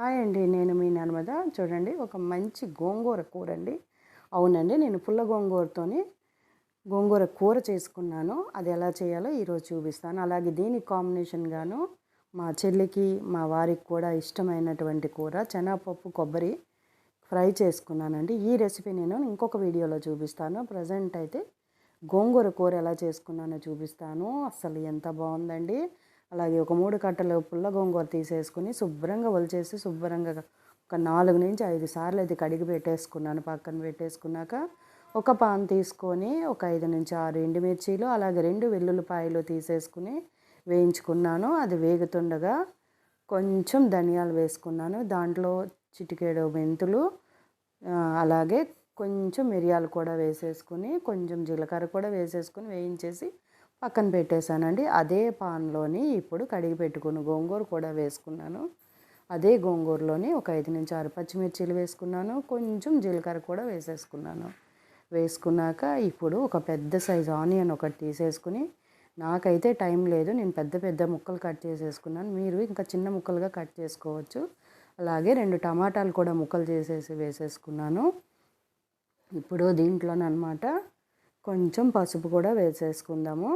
Hi అండి నేను మీ నర్మద. చూడండి ఒక మంచి గోంగూర కూర అండి అవునండి నేను పుల్ల గోంగూరతోని గోంగూర కూర చేసుకున్నాను. అది ఎలా చేయాలో ఈరోజు చూపిస్తాను. అలాగే దీని కాంబినేషన్గాను మా చెల్లికి మా వారికి కూడా ఇష్టమైనటువంటి కూర చెనాపప్పు కొబ్బరి ఫ్రై చేసుకున్నానండి. ఈ రెసిపీ నేను ఇంకొక వీడియోలో చూపిస్తాను. ప్రజెంట్ అయితే గోంగూర కూర ఎలా చేసుకున్నానో చూపిస్తాను. అసలు ఎంత బాగుందండి. అలాగే ఒక మూడు కట్టలు పుల్ల గోంగూర తీసేసుకుని శుభ్రంగా ఒలిచేసి శుభ్రంగా ఒక నాలుగు నుంచి ఐదు సార్లు అది కడిగి పెట్టేసుకున్నాను. పక్కన పెట్టేసుకున్నాక ఒక పాన్ తీసుకొని ఒక ఐదు నుంచి ఆరు ఎండుమిర్చీలు అలాగే రెండు వెల్లుల్లిపాయలు తీసేసుకుని వేయించుకున్నాను. అది వేగుతుండగా కొంచెం ధనియాలు వేసుకున్నాను. దాంట్లో చిటికేడు మెంతులు అలాగే కొంచెం మిరియాలు కూడా వేసేసుకుని కొంచెం జీలకర్ర కూడా వేసేసుకుని వేయించేసి పక్కన పెట్టేశానండి. అదే పాన్లోని ఇప్పుడు కడిగి పెట్టుకుని గోంగూర కూడా వేసుకున్నాను. అదే గోంగూరలోని ఒక ఐదు నుంచి ఆరు పచ్చిమిర్చీలు వేసుకున్నాను. కొంచెం జీలకర్ర కూడా వేసేసుకున్నాను. వేసుకున్నాక ఇప్పుడు ఒక పెద్ద సైజు ఆనియన్ ఒకటి తీసేసుకుని నాకైతే టైం లేదు. నేను పెద్ద పెద్ద ముక్కలు కట్ చేసేసుకున్నాను. మీరు ఇంకా చిన్న ముక్కలుగా కట్ చేసుకోవచ్చు. అలాగే రెండు టమాటాలు కూడా ముక్కలు చేసేసి వేసేసుకున్నాను. ఇప్పుడు దీంట్లోనమాట కొంచెం పసుపు కూడా వేసేసుకుందాము.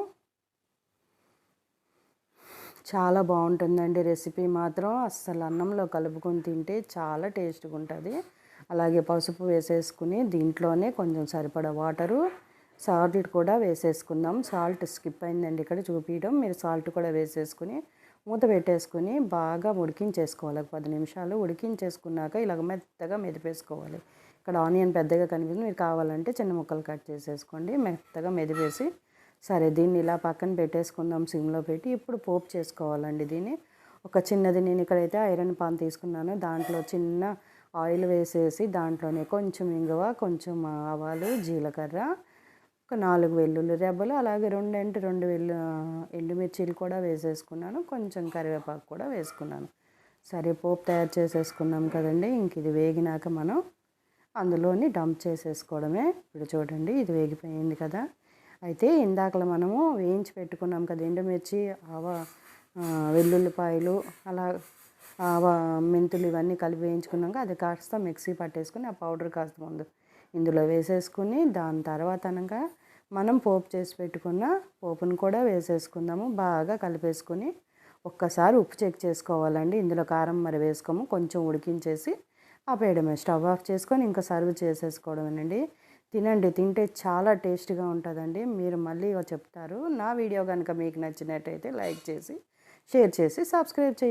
చాలా బాగుంటుందండి రెసిపీ మాత్రం. అస్సలు అన్నంలో కలుపుకొని తింటే చాలా టేస్ట్గా ఉంటుంది. అలాగే పసుపు వేసేసుకుని దీంట్లోనే కొంచెం సరిపడా వాటరు సాల్ట్ కూడా వేసేసుకుందాం. సాల్ట్ స్కిప్ అయిందండి ఇక్కడ చూపించడం మీరు సాల్ట్ కూడా వేసేసుకుని మూత పెట్టేసుకుని బాగా ఉడికించేసుకోవాలి. ఒక పది నిమిషాలు ఉడికించేసుకున్నాక ఇలాగ మెత్తగా మెదిపేసుకోవాలి. ఇక్కడ ఆనియన్ పెద్దగా కనిపిస్తుంది మీరు కావాలంటే చిన్న ముక్కలు కట్ చేసేసుకోండి. మెత్తగా మెదిపేసి సరే దీన్ని ఇలా పక్కన పెట్టేసుకుందాం సిమ్లో పెట్టి. ఇప్పుడు పోపు చేసుకోవాలండి దీన్ని. ఒక చిన్నది నేను ఇక్కడైతే ఐరన్ పాన్ తీసుకున్నాను. దాంట్లో చిన్న ఆయిల్ వేసేసి దాంట్లోనే కొంచెం ఇంగువ కొంచెం ఆవాలు జీలకర్ర ఒక నాలుగు వెల్లుల్లి రెబ్బలు అలాగే రెండు రెండు వెల్లు ఎండుమిర్చీలు కూడా వేసేసుకున్నాను. కొంచెం కరివేపాకు కూడా వేసుకున్నాను. సరే పోపు తయారు చేసేసుకున్నాం కదండి. ఇంక ఇది వేగినాక మనం అందులోని డంప్ చేసేసుకోవడమే. ఇప్పుడు చూడండి ఇది వేగిపోయింది కదా. అయితే ఇందాకలా మనము వేయించి పెట్టుకున్నాం కదా ఎండుమిర్చి ఆవ వెల్లుల్లిపాయలు అలా ఆవ మెంతులు ఇవన్నీ కలిపి వేయించుకున్నాక అది కాస్త మిక్సీ పట్టేసుకుని ఆ పౌడర్ కాస్త ముందు ఇందులో వేసేసుకుని దాని తర్వాత అనగా మనం పోపు చేసి పెట్టుకున్న పోపును కూడా వేసేసుకుందాము. బాగా కలిపేసుకుని ఒక్కసారి ఉప్పు చెక్ చేసుకోవాలండి. ఇందులో కారం మరి వేసుకోము. కొంచెం ఉడికించేసి ఆపేయడమే స్టవ్ ఆఫ్ చేసుకొని ఇంకా సర్వ్ చేసేసుకోవడమేనండి. తినండి. తింటే చాలా టేస్ట్గా ఉంటుందండి. మీరు మళ్ళీ చెప్తారు. నా వీడియో కనుక మీకు నచ్చినట్టయితే లైక్ చేసి షేర్ చేసి సబ్స్క్రైబ్ చేయండి